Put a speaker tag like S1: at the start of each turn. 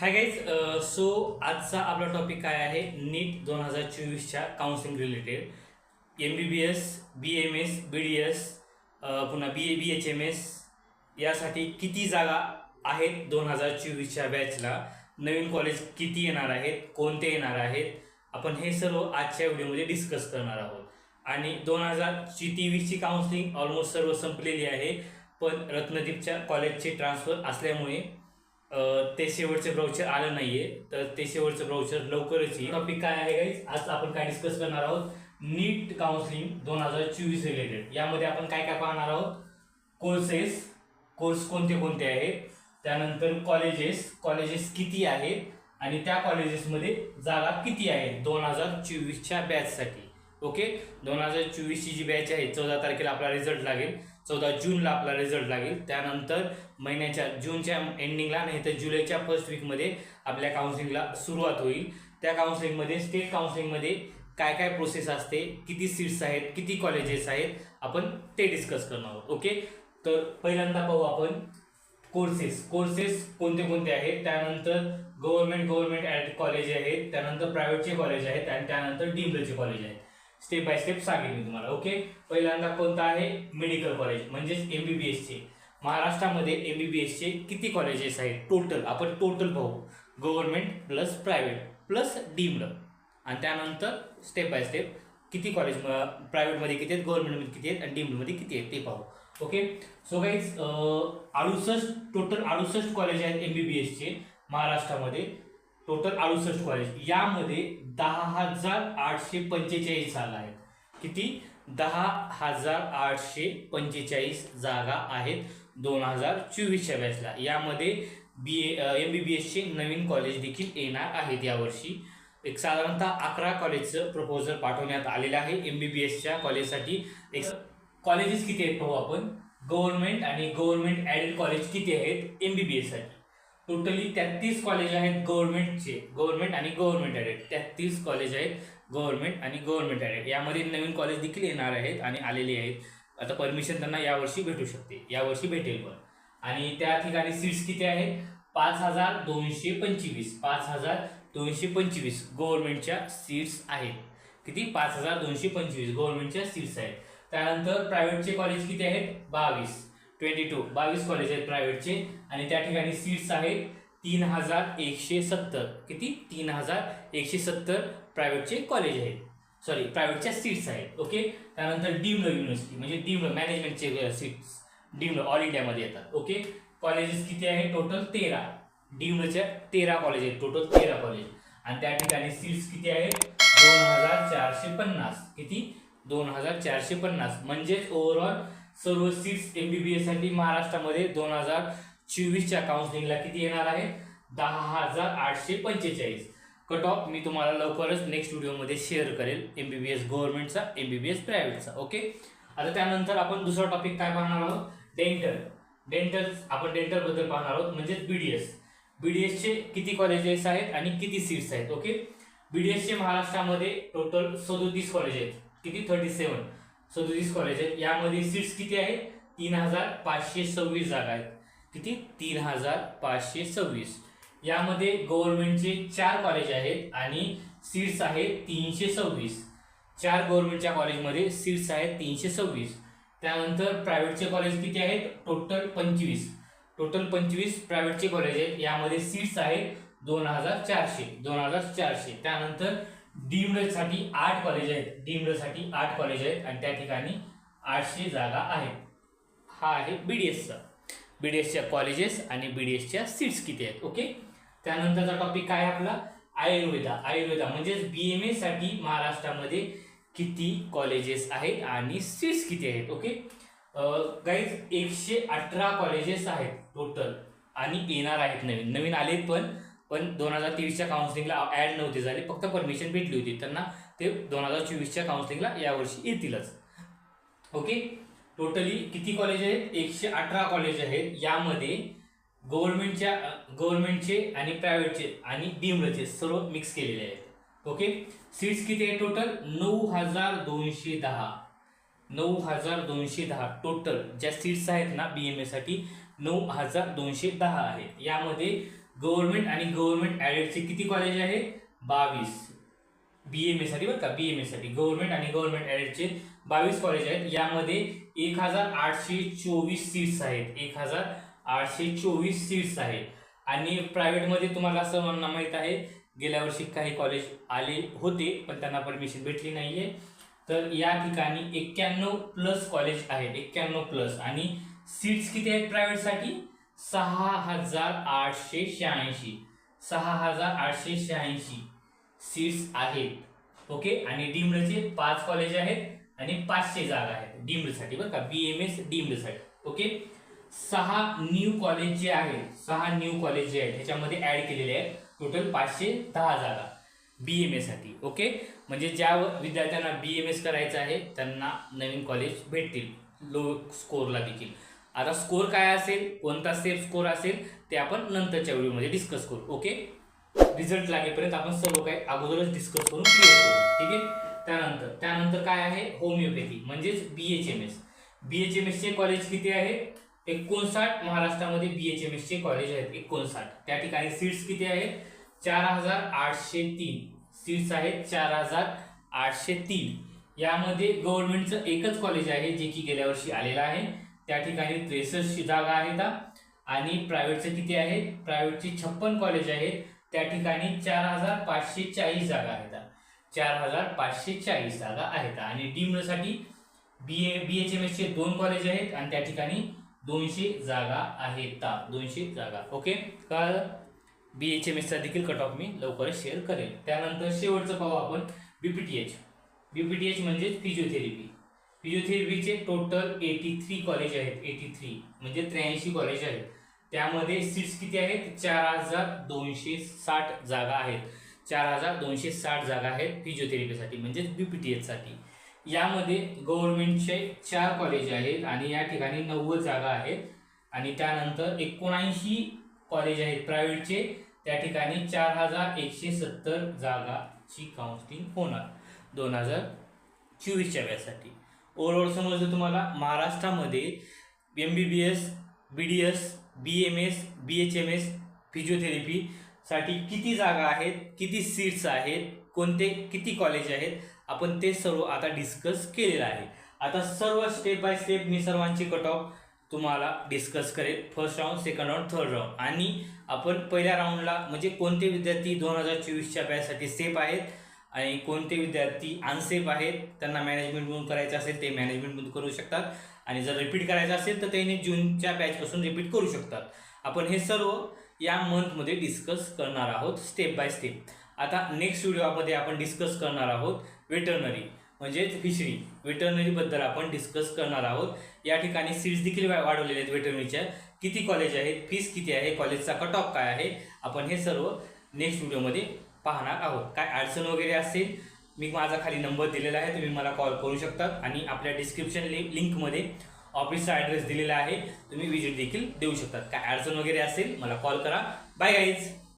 S1: Hi guys so आजचा आपला topic काय आहे? नीट दोन हजार चोवीसच्या counselling related M B B S B M S B D S पुन्हा B A B H M S यासाठी किती जागा आहेत दोन हजार चोवीसच्या बॅचला नवीन कॉलेज किती येणार आहेत? कोणते येणार आहेत? आपण हे सर्व आजच्या व्हिडिओमध्ये डिस्कस करणार आहोत. आणि दोन हजारची तेवीसची काउन्सिलिंग ऑलमोस्ट सर्व संपलेली आहे. पण रत्नदीपच्या कॉलेजचे ट्रान्सफर असल्यामुळे ते शेवटचे ब्राउचर आलं नाहीये. तर ते शेवटचं ब्राउचर लवकरच येईल. टॉपिक काय आहे गाईज आज आपण काय डिस्कस करणार आहोत? नीट काउन्सिलिंग दोन हजार चोवीस रिलेटेड यामध्ये आपण काय काय पाहणार आहोत? कोर्सेस कोर्स कोणते कोणते आहेत? त्यानंतर कॉलेजेस कॉलेजेस किती आहेत? आणि त्या कॉलेजेसमध्ये जागा किती आहेत दोन हजार चोवीसच्या बॅचसाठी ओके दोन हजार चोवीसची जी बॅच आहे चौदा तारखेला आपला रिझल्ट लागेल. चौदा जूनला आपला रिझल्ट लागेल. त्यानंतर महिन्याच्या जूनच्या एंडिंगला नाही तर जुलैच्या फर्स्ट वीकमध्ये आपल्या काउन्सिलिंगला सुरुवात होईल. त्या काउन्सिलिंगमध्ये स्टेट काउन्सिलिंगमध्ये काय काय प्रोसेस असते किती सीट्स आहेत किती कॉलेजेस आहेत आपण ते डिस्कस करणार आहोत. ओके तर पहिल्यांदा पाहू आपण कोर्सेस कोर्सेस कोणते कोणते आहेत? त्यानंतर गव्हर्नमेंट गव्हर्नमेंट ॲड कॉलेज आहेत. त्यानंतर प्रायव्हेटचे कॉलेज आहेत आणि त्यानंतर डीमलचे कॉलेज आहेत. स्टेप बाय स्टेप सांगेन मी तुम्हाला. ओके पहिल्यांदा कोणता आहे? मेडिकल कॉलेज म्हणजेच एम बी बी एसचे महाराष्ट्रामध्ये एम बी बी एसचे किती कॉलेजेस आहेत टोटल आपण टोटल पाहू. Government plus private plus deemed आणि त्यानंतर स्टेप बाय स्टेप किती कॉलेज प्रायव्हेटमध्ये किती आहेत गव्हर्नमेंटमध्ये किती आहेत आणि डीमडमध्ये किती आहेत ते पाहू. ओके सो गाईज अडुसष्ट टोटल अडुसष्ट कॉलेज आहेत एम बी बी एसचे महाराष्ट्रामध्ये. टोटल अडुसष्ट कॉलेज यामध्ये दहा हजार आठशे पंचेचाळीस जागा आहेत. किती? दहा हजार आठशे पंचेचाळीस जागा आहेत दोन हजार चोवीसच्या बॅचला. यामध्ये बी ए एम बी बी एसचे नवीन कॉलेज देखील येणार आहेत यावर्षी. एक साधारणतः अकरा कॉलेजचं प्रपोजल पाठवण्यात आलेलं आहे. एम बी बी एसच्या कॉलेजसाठी एक कॉलेजेस किती आहेत पाहू आपण? गव्हर्नमेंट आणि गव्हर्नमेंट ॲडेड कॉलेज किती आहेत? एम बी बी एससाठी टोटली तेहतीस कॉलेज आहेत गव्हर्नमेंटचे गव्हर्नमेंट आणि गव्हर्नमेंट ॲडेड तेहतीस कॉलेज आहेत. गव्हर्नमेंट आणि गव्हर्नमेंट ॲडेड यामध्ये नवीन कॉलेज देखील येणार आहेत आणि आलेले आहेत. आता परमिशन त्यांना यावर्षी भेटू शकते. यावर्षी भेटेल पण. आणि त्या ठिकाणी सीट्स किती आहेत? पाच हजार दोनशे पंचवीस. पाच हजार दोनशे पंचवीस गव्हर्नमेंटच्या सीट्स आहेत. किती? पाच हजार दोनशे पंचवीस गव्हर्नमेंटच्या सीट्स आहेत. त्यानंतर प्रायव्हेटचे कॉलेज किती आहेत? बावीस. Twenty two. बावीस कॉलेज आहेत प्रायव्हेटचे. आणि त्या ठिकाणी सीट्स आहेत तीन हजार एकशे सत्तर. किती? तीन हजार एकशे सत्तर प्रायव्हेटचे कॉलेज आहेत. सॉरी प्रायव्हेटच्या सीट्स आहेत. ओके त्यानंतर डीम्ड युनिव्हर्सिटी म्हणजे डीम्ड मॅनेजमेंटचे सीट्स डीम्ड ऑल इंडियामध्ये येतात. ओके कॉलेजेस किती आहे? टोटल तेरा. डीम्डच्या तेरा कॉलेज आहेत. टोटल तेरा कॉलेज आणि त्या ठिकाणी सीट्स किती आहेत? दोन हजार चारशे पन्नास. किती? दोन हजार चारशे पन्नास. म्हणजेच ओव्हरऑल सर्व सीट्स एम बी बी एससाठी महाराष्ट्रामध्ये दोन हजार चोवीसच्या काउन्सिलिंगला किती येणार आहे? दहा हजार आठशे पंचेचाळीस. कट ऑफ मी तुम्हाला लवकरच नेक्स्ट व्हिडिओमध्ये शेअर करेल एम बी बी एस गव्हर्नमेंटचा एम बी बी एस प्रायव्हेटचा ओके आता त्यानंतर आपण दुसरा टॉपिक काय पाहणार आहोत? डेंटल डेंटल आपण डेंटलबद्दल पाहणार आहोत म्हणजेच B D S B D एसचे किती कॉलेजेस आहेत आणि किती सीट्स आहेत ओके बी डी एसचे महाराष्ट्रामध्ये टोटल सदोतीस कॉलेज आहेत. किती? थर्टी सेवन सदोतीस कॉलेज आहेत. यामध्ये सीट्स किती आहेत? तीन हजार पाचशे सव्वीस जागा आहेत. किती? तीन हजार पाचशे सव्वीस. यामध्ये गव्हर्नमेंटचे चार कॉलेज आहेत आणि सीट्स आहेत तीनशे सव्वीस. चार गव्हर्नमेंटच्या कॉलेजमध्ये सीट्स आहेत तीनशे सव्वीस. त्यानंतर प्रायव्हेटचे कॉलेज किती आहेत? टोटल पंचवीस. टोटल पंचवीस प्रायव्हेटचे कॉलेज आहेत. यामध्ये सीट्स आहेत दोन हजार चारशे. दोन हजार चारशे. त्यानंतर डीम्डसाठी आठ कॉलेज आहेत. डीम्डसाठी आठ कॉलेज आहेत आणि त्या ठिकाणी आठशे जागा आहेत. हा आहे बी डी एसचा बी डी एसच्या कॉलेजेस आणि बी डी एसच्या सीट्स किती आहेत? ओके त्यानंतरचा टॉपिक काय आहे आपला? आयुर्वेदा. आयुर्वेदा म्हणजेच बी एम एसाठी महाराष्ट्रामध्ये किती कॉलेजेस आहेत आणि सीट्स किती आहेत? ओके गाईज एकशे अठरा कॉलेजेस आहेत टोटल आणि येणार आहेत नवीन. नवीन आले पण पण दोन हजार तेवीसच्या काउन्सिलिंगला ॲड नव्हते झाले. फक्त परमिशन भेटली होती. त्यांना ते दोन हजार चोवीसच्या काउन्सिलिंगला यावर्षी येतीलच. ओके टोटली किती कॉलेज आहेत? एकशे अठरा कॉलेज आहेत. यामध्ये गव्हर्नमेंटच्या गव्हर्नमेंटचे आणि प्रायव्हेटचे आणि डीम्डचे सर्व मिक्स केलेले आहेत. ओके सीट्स किती आहे टोटल नऊ हजार दोनशे दहा. नऊ हजार दोनशे दहा टोटल ज्या सीट्स आहेत ना बी एम एसाठी नऊ हजार दोनशे दहा आहेत. यामध्ये गव्हर्नमेंट आणि गव्हर्नमेंट ॲडेडचे किती कॉलेज आहे बावीस. बी एम एसाठी बरं का बी एम एसाठी गव्हर्नमेंट आणि गव्हर्नमेंट ॲडेडचे बावीस कॉलेज आहेत. यामध्ये एक हजार आठशे चोवीस सीट्स आहेत. एक हजार आठशे चोवीस सीट्स आहे. आणि प्रायव्हेटमध्ये तुम्हाला सर्वांना माहीत आहे गेल्या वर्षी काही कॉलेज आले होते पण त्यांना परमिशन भेटली नाही आहे तर या ठिकाणी एक्क्याण्णव प्लस कॉलेज आहेत एक्क्याण्णव प्लस आणि सीट्स किती आहेत प्रायव्हेटसाठी सहा हजार आठशे शहाऐंशी. सहा हजार आठशे शहाऐंशी सीट्स आहेत. ओके आणि डीम्डचे पाच कॉलेज आहेत आणि पाचशे जागा आहेत. डीम्डसाठी बरं का? बी एम एस डीम्डसाठी ओके सहा न्यू कॉलेज जे आहेत सहा न्यू कॉलेज जे आहेत ह्याच्यामध्ये ऍड केलेले आहेत. टोटल पाचशे दहा जागा बी एम एसाठी ओके म्हणजे ज्या विद्यार्थ्यांना बी एम एस करायचं आहे त्यांना नवीन कॉलेज भेटतील. लो स्कोरला देखील. आता स्कोर काय असेल कोणता सेफ स्कोर असेल ते आपण नंतरच्या व्हिडिओमध्ये डिस्कस करू ओके रिझल्ट लागेपर्यंत आपण सर्व काही अगोदरच डिस्कस करून क्लिअर करू ठीक आहे? त्यानंतर त्यानंतर काय आहे? होमिओपॅथी म्हणजेच B H M S B H M एसचे कॉलेज किती आहे? एकोणसाठ महाराष्ट्रामध्ये बी एच एम एसचे कॉलेज आहेत एकोणसाठ. त्या ठिकाणी सीट्स किती आहेत? चार हजार आठशे तीन. सीट्स आहेत चार हजार आठशे तीन. यामध्ये गव्हर्नमेंटचं एकच कॉलेज आहे जे की गेल्या वर्षी आलेलं आहे. त्या ठिकाणी त्रेसष्ट जागा आहेत आणि प्रायव्हेटचं किती आहे प्रायव्हेटची छप्पन कॉलेज आहेत. त्या ठिकाणी चार हजार पाचशे चाळीस जागा आहेत. चार हजार पाचशे चाळीस जागा आहेत. आणि डीमसाठी बी ए बी एच एम एसचे दोन कॉलेज आहेत. आणि त्या ठिकाणी दोनशे जागा आहेत ता. दोनशे जागा. ओके का बी एच एम एसचा देखील कट ऑफ मी लवकरच शेअर करेल त्यानंतर शेवटचं पाहू आपण बीपीटीएच एच बीपीटी एच म्हणजेच फिजिओथेरपी फिजिओथेरपीचे टोटल एटी थ्री कॉलेज आहेत. एटी थ्री म्हणजे त्र्याऐंशी कॉलेज आहेत. त्यामध्ये सीट्स किती आहेत? चार हजार दोनशे साठ जागा आहेत. चार हजार दोनशे साठ जागा आहेत फिजिओथेरपीसाठी म्हणजेच बी पी टी एचसाठी यामध्ये गव्हर्नमेंटचे चार कॉलेज आहेत आणि या ठिकाणी नव्वद जागा आहेत. आणि त्यानंतर एकोणऐंशी कॉलेज आहेत. प्रायव्हेटचे त्या ठिकाणी चार हजार एकशे सत्तर जागाची काउन्सिलिंग होणार. दोन हजार चोवीसच्या व्यासाठी ओव्हरऑल समजलं तुम्हाला महाराष्ट्रामध्ये M B B S B D S B M S B H M S फिजिओथेरपीसाठी किती जागा आहेत किती सीट्स आहेत कोणते किती कॉलेज आहेत आपण ते सर्व आता डिस्कस केलेलं आहे. आता सर्व स्टेप बाय स्टेप मी सर्वांची कट ऑफ तुम्हाला डिस्कस करेल. First round second round third round आणि आपण पहिल्या राऊंडला म्हणजे कोणते विद्यार्थी दोन हजार चोवीसच्या बॅचसाठी सेफ आहेत आणि कोणते विद्यार्थी अनसेफ आहेत त्यांना मॅनेजमेंटमधून करायचं असेल ते मॅनेजमेंटमधून करू शकतात. आणि जर रिपीट करायचं असेल तर त्यांनी जूनच्या बॅचपासून रिपीट करू शकतात. आपण हे सर्व या मंथमध्ये डिस्कस करणार आहोत स्टेप बाय स्टेप आता नेक्स्ट व्हिडिओमध्ये आपण डिस्कस करणार आहोत वेटरनरी म्हणजेच फिशरी वेटरनरीबद्दल आपण डिस्कस करणार आहोत. या ठिकाणी सीट्स देखील वा- वाढवलेले आहेत वेटरनरीच्या किती कॉलेज आहेत? फीस किती आहे? कॉलेजचा कट ऑफ काय आहे? आपण हे सर्व नेक्स्ट व्हिडिओमध्ये पाहणार आहोत. काय अडचण वगैरे असेल? मी माझा खाली नंबर दिलेला आहे तुम्ही मला कॉल करू शकतात. आणि आपल्या डिस्क्रिप्शन लि लिंकमध्ये ऑफिसचा ॲड्रेस दिलेला आहे. तुम्ही विजिट देखील देऊ शकतात. काय अडचण वगैरे असेल मला कॉल करा. Bye guys